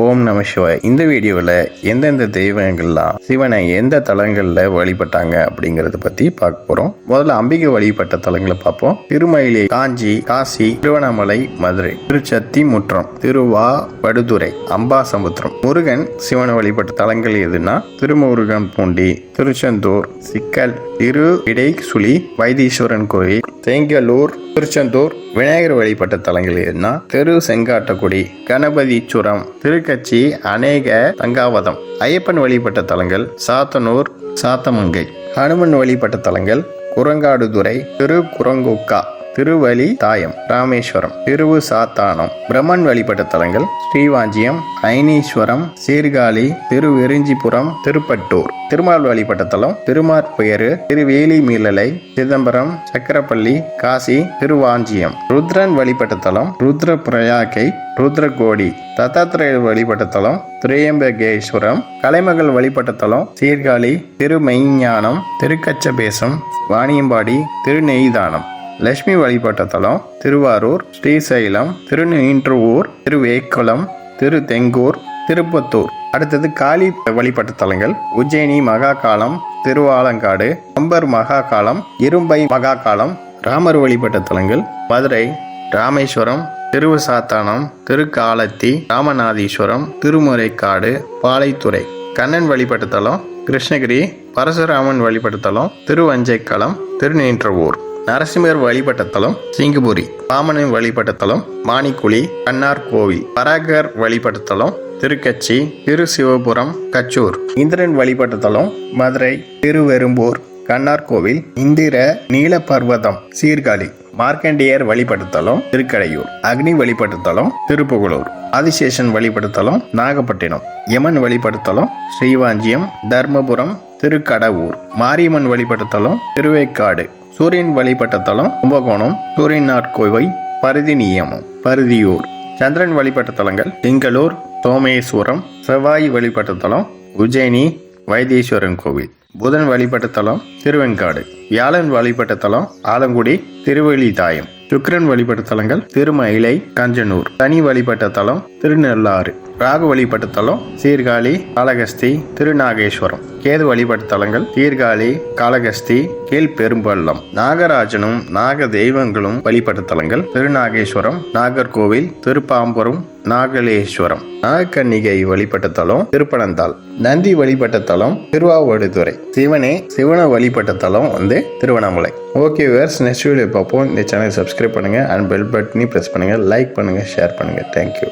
ஓம் நம சிவாய். இந்த வீடியோவில் எந்தெந்த தெய்வங்கள்லாம் சிவனை எந்த தலங்களில் வழிபட்டாங்க அப்படிங்கறத பற்றி பார்க்க போகிறோம் முதல்ல அம்பிகை வழிபட்ட தலங்களை பார்ப்போம். திருமயிலை காஞ்சி காசி திருவண்ணாமலை மதுரை திருச்சத்தி முற்றம் திருவா படுதுறை அம்பாசமுத்திரம். முருகன் சிவனை வழிபட்ட தலங்கள் எதுனா திருமுருகன் பூண்டி திருச்செந்தூர் சிக்கல் திரு இடை சுழி வைத்தீஸ்வரன் கோயில் தேங்கலூர் திருச்செந்தூர். விநாயகர் வழிபட்ட தலங்கள் எதுனா தெரு செங்காட்டக்குடி கணபதீச்சுரம் கட்சி அநேக தங்காவதம். ஐயப்பன் வழிபட்ட தலங்கள் சாத்தனூர் சாத்தமங்கை. ஹனுமன் வழிபட்ட தலங்கள் குரங்காடுதுறை திரு குரங்குக்கா திருவலி தாயம் ராமேஸ்வரம் திருவு சாத்தானம் பிரம்மன் வழிபட்ட தலங்கள் ஸ்ரீவாஞ்சியம் ஐனீஸ்வரம் சீர்காழி திருவெருஞ்சிபுரம் திருப்பட்டூர். திருமால் வழிபட்ட தலம் திருமாற்பெயரு திருவேலி மீளலை சிதம்பரம் சக்கரப்பள்ளி காசி திருவாஞ்சியம். ருத்ரன் வழிபட்ட தலம் ருத்ர பிரயாக்கை ருத்ரகோடி. தத்தாத்திரேயர் வழிபட்ட தலம் திரையம்பகேஸ்வரம். கலைமகள் வழிபட்ட தலம் சீர்காழி திருமெய்ஞானம் திருக்கச்சபேசம் வாணியம்பாடி திருநெய்தானம். லட்சுமி வழிபட்ட தலம் திருவாரூர் ஸ்ரீசைலம் திருநீன்றூர் திருவேக்குளம் திரு தெங்கூர் திருப்பத்தூர். அடுத்தது காளி வழிபட்ட தலங்கள் உஜ்ஜயினி மகாகாலம் திருவாலங்காடு அம்பர் மகாகாலம் இரும்பை மகாகாலம் ராமர் வழிபட்ட தலங்கள் மதுரை ராமேஸ்வரம் திருவசாத்தானம் திருக்காலத்தி ராமநாதீஸ்வரம் திருமுறைக்காடு பாலைத்துறை. கண்ணன் வழிபட்ட தலம் கிருஷ்ணகிரி பரசுராமன் வழிபட்ட தலம் திருவஞ்சைக்களம் திருநீன்றவூர். நரசிம்மர் வழிபட்ட தலம் சிங்கபுரி பாமனின் வழிபட்ட தலம் மாணிக்குழி கண்ணார் கோவில் பராகர் வழிபட்ட தலம் திருக்கச்சி திரு சிவபுரம் கச்சூர். இந்திரன் வழிபட்ட தலம் மதுரை திருவெரும்பூர் கண்ணார் கோவில் இந்திர நீலபர்வதம் சீர்காழி. மார்க்கண்டேயர் வழிபடுத்தலம் திருக்கடையூர். அக்னி வழிபடுத்தலம் திருப்புகலூர் ஆதிசேஷன் வழிபடுத்தலம் நாகப்பட்டினம். யமன் வழிபடுத்தலம் ஸ்ரீவாஞ்சியம் தர்மபுரம் திருக்கடவூர். மாரியம்மன் வழிபடுத்தலம் திருவேக்காடு. சூரியன் வழிபட்ட தலம் கும்பகோணம் சூரியனார் கோவை பருதி நியமம் பருதியூர். சந்திரன் வழிபட்ட தலங்கள் திங்களூர் சோமேஸ்வரம் செவ்வாய் வழிபட்ட தலம் உஜ்ஜயினி வைத்தீஸ்வரன் கோவில். புதன் வழிபட்ட தலம் திருவெங்காடு வியாழன் வழிபட்ட தலம் ஆலங்குடி திருவெளிதாயம் சுக்கிரன் வழிபட்ட தலங்கள் திருமயிலை கஞ்சனூர். சனி வழிபட்ட தலம் திருநெல்லாறு ராகு வழிபட்ட தலம் சீர்காழி காலகஸ்தி திருநாகேஸ்வரம். கேது வழிபட்ட தலங்கள் சீர்காழி காளகஸ்தி கீழ்பெரும்பள்ளம். நாகராஜனும் நாக தெய்வங்களும் வழிபட்ட தலங்கள் திருநாகேஸ்வரம் நாகர்கோவில் திருப்பாம்புரம் நாகலேஸ்வரம். நாகக்கன்னிகை வழிபட்ட தலம் திருப்பனந்தாள். நந்தி வழிபட்ட தலம் திருவாவடுதுறை. சிவனே சிவனை வழிபட்ட தலம் வந்து Thiruvannamalai. Okay where's next video பார்ப்போம். இந்த சேனல் சப்ஸ்கிரைப் பண்ணுங்க. அண்ட் பெல் பட்டனி ப்ரெஸ் பண்ணுங்கள் லைக் பண்ணுங்கள் ஷேர் பண்ணுங்கள் தேங்க்யூ